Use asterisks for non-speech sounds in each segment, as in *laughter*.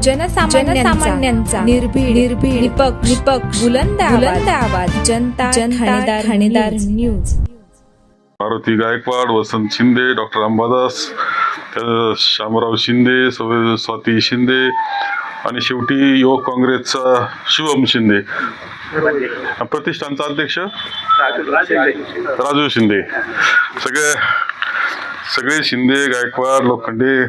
जनसामान्यांचा निर्भीड निर्भीड निपक्ष निपक्ष बुलंद बुलंद आवाज. जनता जनता ठाणेदार न्यूज. मारुती गायकवाड वसंत शिंदे डॉक्टर अंबादास शामराव शिंदे सव- स्वाती शिंदे आणि शेवटी युवक काँग्रेसचा शिवम शिंदे. प्रतिष्ठानचा अध्यक्ष? राजू शिंदे. सगळे सगळे शिंदे गायकवाड लोखंडे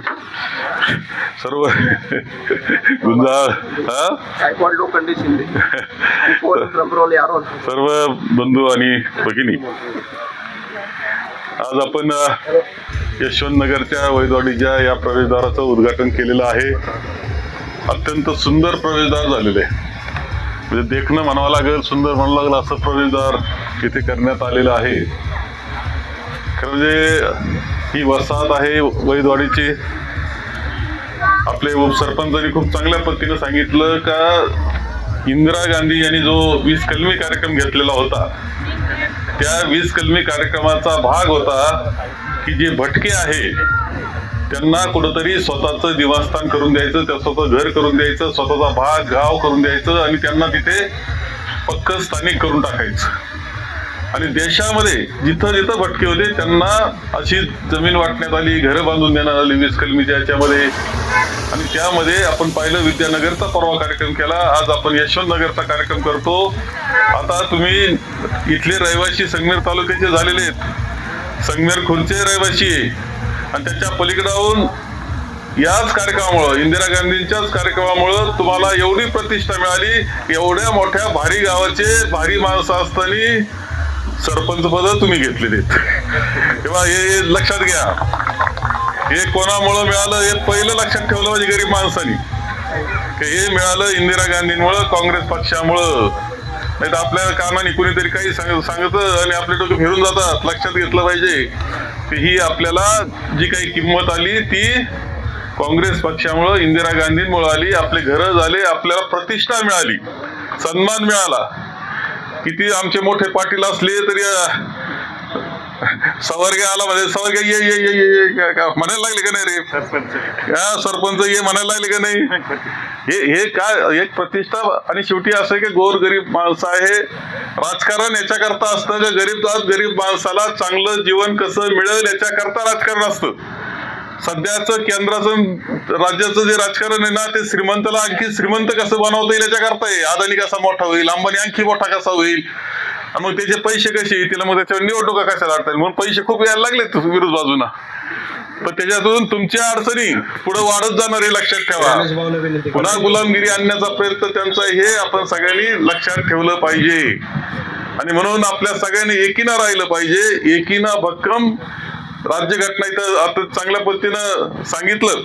सर्व *laughs* गुंजाळ हा? सर्व बंधू आणि भगिनी. आज आपण अ, यशवंतनगरच्या वैदवाडीच्या या प्रवेशद्वाराचं उद्घाटन केलेलं आहे. अत्यंत सुंदर प्रवेशद्वार झालेलं आहे. म्हणजे देखणं म्हणावं लागेल सुंदर म्हणावं लागेल असं प्रवेशद्वार इथे करण्यात आलेलं आहे. खरं म्हणजे ही वसाहत आहे वैदवाडीची आपले उपसरपंचांनी खूप चांगल्या पद्धतीनं सांगितलं का इंदिरा गांधी यांनी जो वीस कलमी कार्यक्रम घेतलेला होता त्या वीस कलमी कार्यक्रमाचा भाग होता की जे भटके आहे त्यांना कुठंतरी स्वतःचं निवासस्थान करून द्यायचं त्या स्वतः घर करून द्यायचं स्वतःचा भाग गाव करून द्यायचं आणि त्यांना तिथे पक्क स्थानिक करून टाकायचं. आणि देशामध्ये जिथं जिथं भटके होते त्यांना अशी जमीन वाटण्यात आली घरं बांधून देण्यात आली वीस कलमीच्या याच्यामध्ये. आणि त्यामध्ये आपण पाहिलं विद्यानगरचा परवा कार्यक्रम केला. आज आपण यशवंत नगरचा कार्यक्रम करतो. आता तुम्ही इथले रहिवासी संगमेर तालुक्याचे झालेले आहेत. संगमेर खुर्चे रहिवासी आहे. आणि त्याच्या पलीकडाहून याच कार्यक्रमामुळं इंदिरा गांधींच्याच कार्यक्रमामुळं तुम्हाला एवढी प्रतिष्ठा मिळाली. एवढ्या मोठ्या भारी गावाचे भारी माणसं असताना सरपंच पद तुम्ही घेतलेले आहेत. तेव्हा हे लक्षात घ्या. हे कोणामुळं मिळालं हे पहिलं लक्षात ठेवलं पाहिजे गरीब माणसानी. हे मिळालं इंदिरा गांधींमुळं काँग्रेस पक्षामुळं. नाही तर आपल्या कानाने कुणीतरी काही सांग सांगत आणि आपले डोकं फिरून जातात. लक्षात घेतलं पाहिजे. की ही आपल्याला जी काही किंमत आली ती काँग्रेस पक्षामुळं इंदिरा गांधींमुळं आली. आपले घरं झाले आपल्याला प्रतिष्ठा मिळाली. सन्मान मिळाला. किती आमचे मोठे पाटील असले तरी सवर्गे आला म्हणजे सवर्गे ये ये ये ये ये म्हणायला लागले का नाही रे? हा सरपंच ये म्हणायला लागले का नाही? हे हे काय एक प्रतिष्ठा आणि शेवटी असं की गोर गरीब माणसं आहे. राजकारण याच्याकरता असतं का गरीब गरीब माणसाला चांगलं जीवन कसं मिळेल याच्याकरता राजकारण असतं. सध्याचं केंद्राचं राज्याचं जे राजकारण आहे ना ते श्रीमंताला आणखी श्रीमंत कसं बनवता येईल याच्याकरता आहे. अदानी कसा मोठा होईल अंबानी आणखी मोठा कसा होईल? आणि मग त्याचे पैसे कसे येतील मग त्याच्यावर निवडणुका कशा लागतात म्हणून पैसे खूप यायला लागलेत विरोध बाजूना. पण त्याच्यातून तुमच्या अडचणी पुढे वाढत जाणार हे लक्षात ठेवा. पुन्हा गुलामगिरी आणण्याचा प्रयत्न त्यांचा हे आपण सगळ्यांनी लक्षात ठेवलं पाहिजे. आणि म्हणून आपल्या सगळ्यांनी एकीनं राहिलं पाहिजे. एकीनं भक्कम राज्यघटना इथं आता चांगल्या पद्धतीनं सांगितलं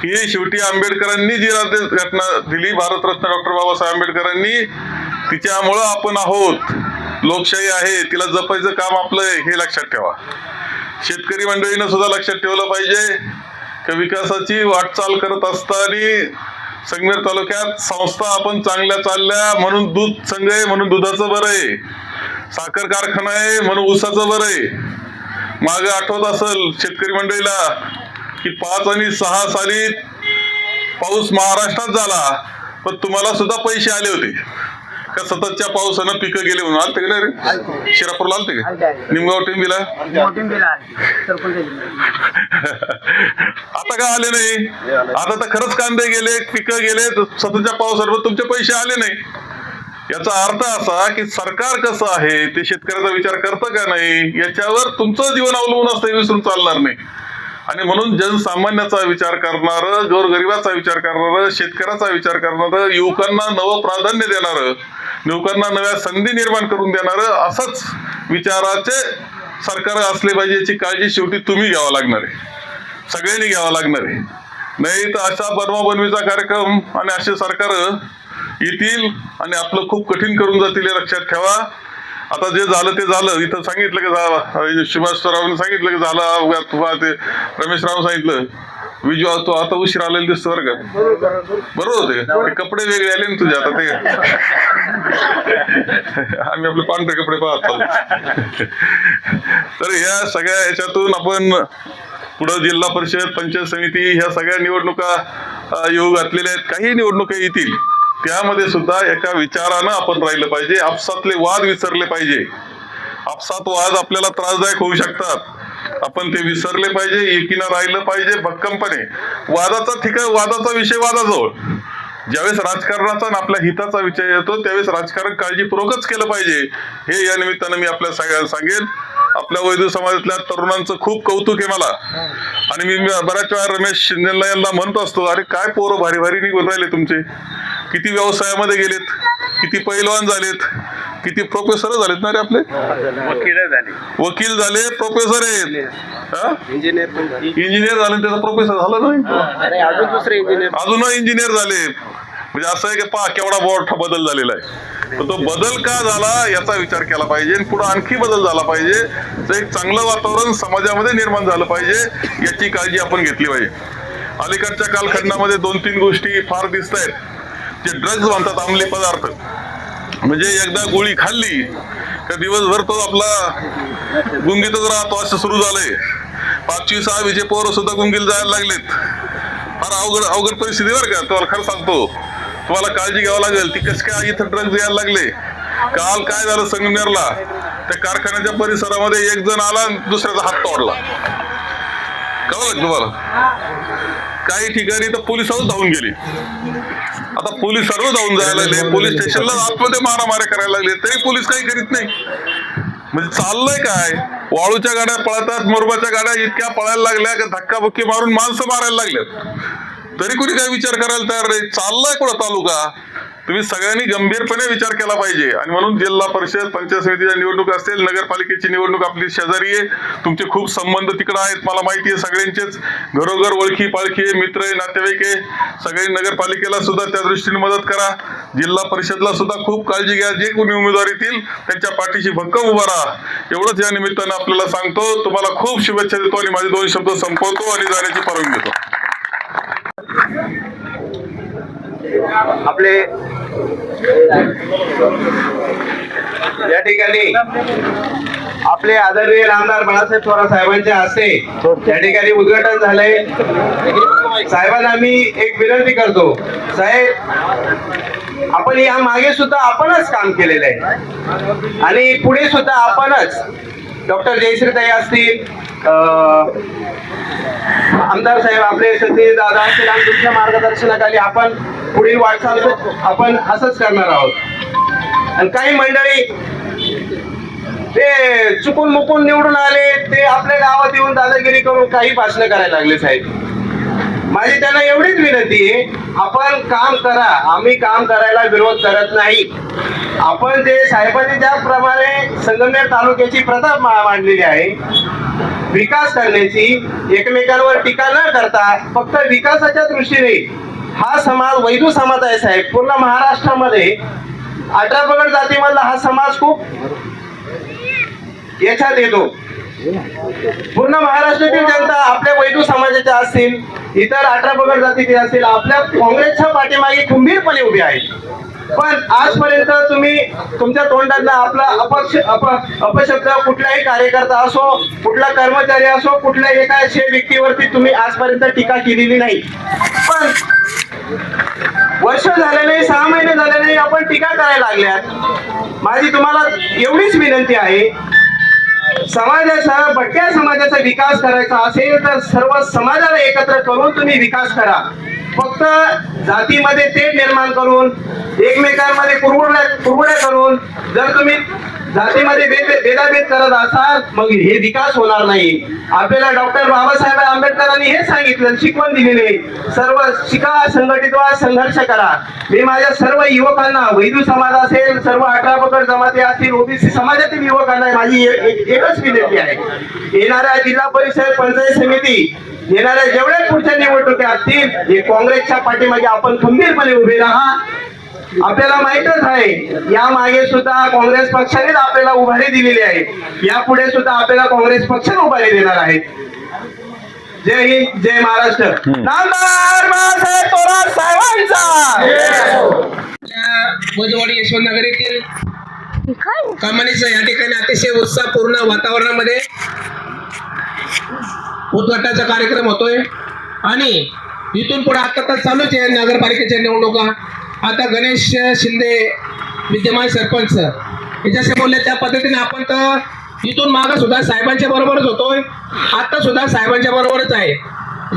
की शेवटी आंबेडकरांनी जी राज्यघटना दिली भारतरत्न डॉक्टर बाबासाहेब आंबेडकरांनी तिच्यामुळं आपण आहोत. लोकशाही आहे तिला जपायचं काम आपलं आहे, हे लक्षात ठेवा. शेतकरी मंडळीनं सुद्धा लक्षात ठेवलं पाहिजे की विकासाची वाटचाल करत असताना संगमेर तालुक्यात संस्था आपण चांगल्या चालल्या म्हणून दूध संघ आहे म्हणून दुधाचं बरं आहे. साखर कारखाना आहे म्हणून ऊसाचं बरं आहे. मागे आठवत असेल शेतकरी मंडळीला की पाच आणि सहा साली पाऊस महाराष्ट्रात झाला पण तुम्हाला सुद्धा पैसे आले होते. का सततच्या पावसानं पिकं गेले म्हणून? आलते नाही रे शिरापूरला आलते का? निमगाव टिंबीला? आता का आले नाही? आता तर खरंच कांदे गेले पिकं गेले सततच्या पावसावर तुमचे पैसे आले नाही. याचा अर्थ असा की सरकार कसं आहे ते शेतकऱ्याचा विचार करतं का नाही याच्यावर तुमचं जीवन अवलंबून असतं हे विसरून चालणार नाही. आणि म्हणून जनसामान्याचा विचार करणारं गोरगरिबाचा विचार करणारं शेतकऱ्याचा विचार करणारं युवकांना नवं प्राधान्य देणारं युवकांना नव्या संधी निर्माण करून देणारं असंच विचाराचे सरकार असले पाहिजे याची काळजी शेवटी तुम्ही घ्यावा लागणार आहे. सगळ्यांनी घ्यावा लागणार आहे. नाही तर अशा बनवाबनवीचा कार्यक्रम आणि असे सरकार येतील आणि आपलं खूप कठीण करून जातील हे लक्षात ठेवा. आता जे झालं ते झालं. इथं सांगितलं की झालं शिवाजीरावने सांगितलं की झालं अपघात तुम्हाला ते रमेश राव सांगितलं. विजू तो आता उशीर आलेला दिसतो बरं का. बरोबर होते. ते कपडे वेगळे आले ना तुझे आता ते. *laughs* आम्ही आपले पांढरे कपडे पाहतो तर या सगळ्या याच्यातून आपण पुढं जिल्हा परिषद पंचायत समिती ह्या सगळ्या निवडणुका येऊ घातलेल्या आहेत. काही निवडणुका येतील. त्यामध्ये सुद्धा एका विचारानं आपण राहिलं पाहिजे. आपसातले वाद विसरले पाहिजे. आपसात वाद आपल्याला त्रासदायक होऊ शकतात. आपण ते विसरले पाहिजे एकीनं राहिलं पाहिजे भक्कमपणे. वादाचा ठिकाण वादाचा विषय वादाजवळ. ज्यावेळेस राजकारणाचा आणि आपल्या हिताचा विषय येतो त्यावेळेस राजकारण काळजीपूर्वकच केलं पाहिजे. हे या निमित्तानं मी आपल्या सगळ्यांना सांगेन. आपल्या वैद्य समाजातल्या तरुणांचं खूप कौतुक आहे मला. आणि मी बऱ्याच वेळा रमेश शिंदेला यांना म्हणत असतो अरे काय पोरं भारी भारी निघून राहिले तुमचे? किती व्यवसायामध्ये गेलेत? किती पैलवान झालेत? किती प्रोफेसर झालेत ना रे आपले? वकील झाले. वकील झाले प्रोफेसर आहेत. हा? इंजिनियर पण झाले. इंजिनियर झाले आणि त्याचा प्रोफेसर झाला नाही? अरे अजून दुसरे इंजिनियर अजूनही इंजिनियर झाले. म्हणजे असं आहे की पहा केवढा मोठा बदल झालेला आहे. तर तो बदल का झाला याचा विचार केला पाहिजे आणि पुढे आणखी बदल झाला पाहिजे. तर एक चांगलं वातावरण समाजामध्ये निर्माण झालं पाहिजे याची काळजी आपण घेतली पाहिजे. अलीकडच्या कालखंडामध्ये दोन तीन गोष्टी फार दिसत आहेत जे ड्रग्ज म्हणतात अंमली पदार्थ. म्हणजे एकदा गोळी खाल्ली का दिवसभर तो आपला गुंगीतच राहतो असं सुरू झालंय. पाचवी सहावीचे पोरं सुद्धा गुंगीला जायला लागलेत. फार अवघड अवघड परिस्थिती बरं का तुम्हाला खरं सांगतो. तुम्हाला काळजी घ्यावं लागेल. ती कसं काय इथं ड्रग्ज यायला लागले? काल काय झालं संगमेरला त्या कारखान्याच्या परिसरामध्ये एक जण आला आणि दुसऱ्याचा हात तोडला. कळलं तुम्हाला? काही ठिकाणी तर पोलिसांच धावून गेली. आता पोलीस सर्व जाऊन जायला लागले. पोलीस स्टेशनला आतमध्ये मारामाऱ्या करायला लागले. तरी पोलीस काही करीत नाही. म्हणजे चाललंय काय? वाळूच्या गाड्या पळतात मुरबाच्या गाड्या इतक्या पळायला लागल्या का धक्काबुक्की मारून माणसं मारायला लागल्यात तरी कुणी काय विचार करायला तयार नाही. चाललाय कुठं तालुका? तुम्ही सगळ्यांनी गंभीरपणे विचार केला पाहिजे. आणि म्हणून जिल्हा परिषद पंचायत समितीच्या निवडणूक असेल नगरपालिकेची निवडणूक आपली शेजारी आहे. तुमचे खूप संबंध तिकडे आहेत मला माहिती आहे सगळ्यांचेच. घरोघर ओळखी पाळखी आहे मित्र आहे नातेवाईक आहे. सगळ्यांनी नगरपालिकेला सुद्धा त्या दृष्टीने मदत करा. जिल्हा परिषदला सुद्धा खूप काळजी घ्या. जे कोणी उमेदवार येतील त्यांच्या पाठीशी भक्कम उभा राहा. एवढंच या निमित्तानं आपल्याला सांगतो. तुम्हाला खूप शुभेच्छा देतो आणि माझे दोन शब्द संपवतो आणि जाण्याची परवानगी देतो. आपले या ठिकाणी आपले आदरणीय आमदार बाळासाहेब थोरात साहेबांच्या हस्ते या ठिकाणी उद्घाटन झालंय. साहेबांना मी एक विनंती करतो साहेब आपण या मागे सुद्धा आपणच काम केलेलं आहे. आणि पुढे सुद्धा आपणच डॉक्टर जयश्रीताई असतील आमदार साहेब आपले सतीश दादा असतील आणि तुमच्या मार्गदर्शनाखाली आपण पुढील वाटचाल आपण असंच करणार आहोत. आणि काही मंडळी ते चुकून मुकून निवडून आले ते आपल्या गावात येऊन दादागिरी करून काही भाषण करायला लागले साहेब. माझी त्यांना एवढीच विनंती आहे आपण काम करा आम्ही काम करायला विरोध करत नाही. आपण जे साहेबांनी ज्याप्रमाणे संगमनेर तालुक्याची प्रथा मांडलेली आहे विकास करण्याची एकमेकांवर टीका न करता फक्त विकासाच्या दृष्टीने हा समाज वैदू समाज आहे साहेब. पूर्ण महाराष्ट्रामध्ये अठरा पगड जातीमधला हा समाज खूप याच्यात येतो. पूर्ण महाराष्ट्रातील जनता आपल्या वैदू समाजाच्या असतील इतर अठरा पगड जातीचे असतील आपल्या काँग्रेसच्या पाठीमागे खंबीरपणे उभे आहेत. पण आजपर्यंत तुम्ही तुमच्या तोंडातला आपला अपक्ष अप अपशब्द कुठलाही कार्यकर्ता असो कुठला कर्मचारी असो कुठल्याही एका शे व्यक्तीवरती तुम्ही आजपर्यंत टीका केलेली नाही. पण वर्ष झाले नाही सहा महिने झाले नाही आपण टीका करायला लागल्यात. माझी तुम्हाला एवढीच विनंती आहे समाजाचा भटक्या समाजाचा विकास करायचा असेल तर सर्व समाजाला एकत्र करून तुम्ही विकास करा. फक्त जातीमध्ये ते निर्माण करून एकमेकांमध्ये कुरबुड्या कुरबुड्या करून जर तुम्ही जातीमध्ये भेदाभेद करत असाल मग हे विकास होणार नाही. आपल्याला डॉक्टर बाबासाहेब आंबेडकरांनी हे सांगितलं शिकवण दिलेले सर्व शिका संघटित व्हा संघर्ष करा. मी माझ्या सर्व युवकांना वैदू समाज असेल सर्व अठरा पकड जमाती असतील ओबीसी समाजातील युवकांना माझी एकच विनंती आहे. येणाऱ्या जिल्हा परिषद पंचायत समिती येणाऱ्या जेवढ्या पुढच्या निवडणुका असतील हे काँग्रेसच्या पाठीमागे आपण खंबीरपणे उभे राहा. आपल्याला माहितच आहे या मागे सुद्धा काँग्रेस पक्षानेच आपल्याला उभारी दिलेली आहे. यापुढे सुद्धा आपल्याला काँग्रेस पक्षाने उभारी देणार आहे. जय हिंद जय महाराष्ट्र. नामदार बाळासाहेब थोरात साहेबांचा! भोजवाडी यशवंतनगर येथील कमानीचं या ठिकाणी अतिशय उत्साहपूर्ण वातावरणामध्ये उद्घाटनाचा कार्यक्रम होतोय. आणि इथून पुढे आता तर चालूच आहे नगरपालिकेच्या निवडणुका. आता गणेश शिंदे विद्यमान सरपंच याच्याशी बोलले त्या पद्धतीने आपण तर इथून मागं सुद्धा साहेबांच्या बरोबरच होतोय. आता सुद्धा साहेबांच्या बरोबरच आहे.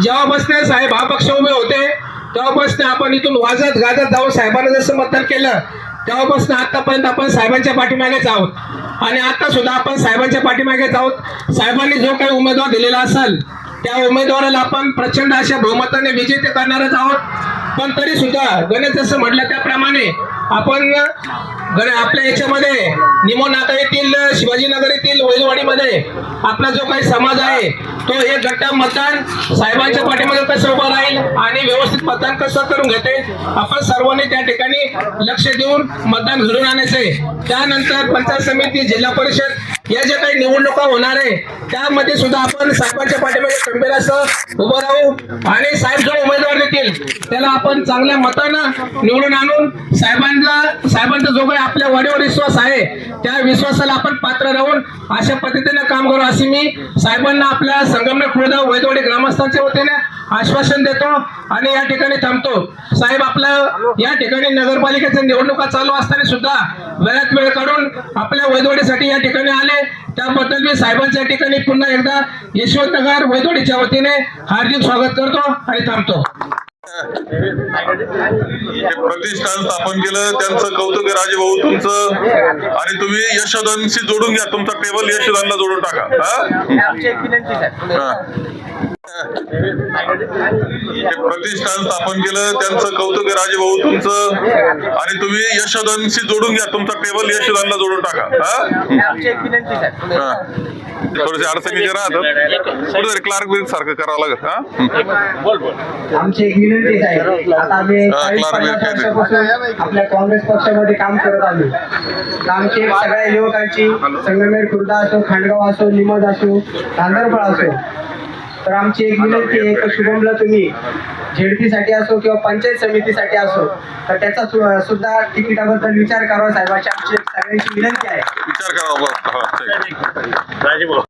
जेव्हापासून साहेब हा पक्ष उभे होते तेव्हापासून आपण इथून वाजत गाजत जाऊन साहेबांना जसं मतदान केलं तेव्हापासून आतापर्यंत आपण साहेबांच्या पाठीमागेच आहोत. आणि आता सुद्धा आपण साहेबांच्या पाठीमागेच आहोत साहेबांनी जो काही उमेदवार दिलेला असेल त्या उमेदवाराला आपण प्रचंड अशा बहुमताने विजेते करणारच आहोत. पण तरी सुद्धा गणेश जसं म्हटलं त्याप्रमाणे आपण आपल्या याच्यामध्ये निमो नाका येथील शिवाजीनगर येथील वैलवाडीमध्ये आपला जो काही समाज आहे तो एक गट्टा मतदान साहेबांच्या पाठीमध्ये कसं उभं राहील आणि व्यवस्थित मतदान कसं करून घेते आपण सर्वांनी त्या ठिकाणी लक्ष देऊन मतदान घडून आणायचे त्यानंतर पंचायत समिती जिल्हा परिषद या ज्या काही निवडणुका होणार आहे त्यामध्ये सुद्धा आपण साहेबांच्या पाठीमागे खंबीर असं उभं राहू आणि साहेब जो उमेदवार देतील त्याला आपण चांगल्या मतानं निवडून आणून साहेबांना साहेबांचा जो काही आपल्या वाढीवर विश्वास आहे त्या विश्वासाला आपण पात्र राहून अशा पद्धतीने काम करू असे मी साहेबांना आपल्या संगमनेर खुर्दा वैदवाडी ग्रामस्थांच्या वतीने आश्वासन देतो आणि या ठिकाणी थांबतो. साहेब आपल्या या ठिकाणी नगरपालिकेच्या निवडणुका चालू असताना सुद्धा वेळात वेळ काढून आपल्या वैदवाडीसाठी या ठिकाणी आले. त्याबद्दल मी साहेबांच्या ठिकाणी पुन्हा एकदा यशवंतनगर वैदवाडीच्या वतीने हार्दिक स्वागत करतो आणि थांबतो. प्रतिष्ठान स्थापन केलं त्यांचं कौतुक राजभाऊ राजेभाऊ तुमचं आणि तुम्ही यशोदांशी जोडून घ्या. तुमचा टेबल यशोदांना जोडून टाका. हे? प्रतिष्ठान स्थापन केलं त्यांचं कौतुक राजभाऊ राजेभाऊ तुमचं आणि तुम्ही यशोदांशी जोडून घ्या. तुमचा टेबल यशोदांना जोडून टाका. हा? थोडेसे अडचणीचे राहतात. कुठेतरी क्लार्क सारखं करावं लागत हा? आमची विनंतीच आहे आता आम्ही चाळीस पन्नास? वर्षापासून आपल्या काँग्रेस पक्षामध्ये काम करत आलो. तर आमची सगळ्या युवकांची संगमेर खुर्दा असो खांडगाव असो निमद असो गांधरफळ असो. तर आमची एक विनंती आहे की शुभमला तुम्ही झेडपीसाठी असो किंवा पंचायत समितीसाठी असो तर त्याचा सु- सुद्धा तिकिटाबद्दल विचार करावा साहेबांची आमची एक सगळ्यांची विनंती आहे. विचार करावा.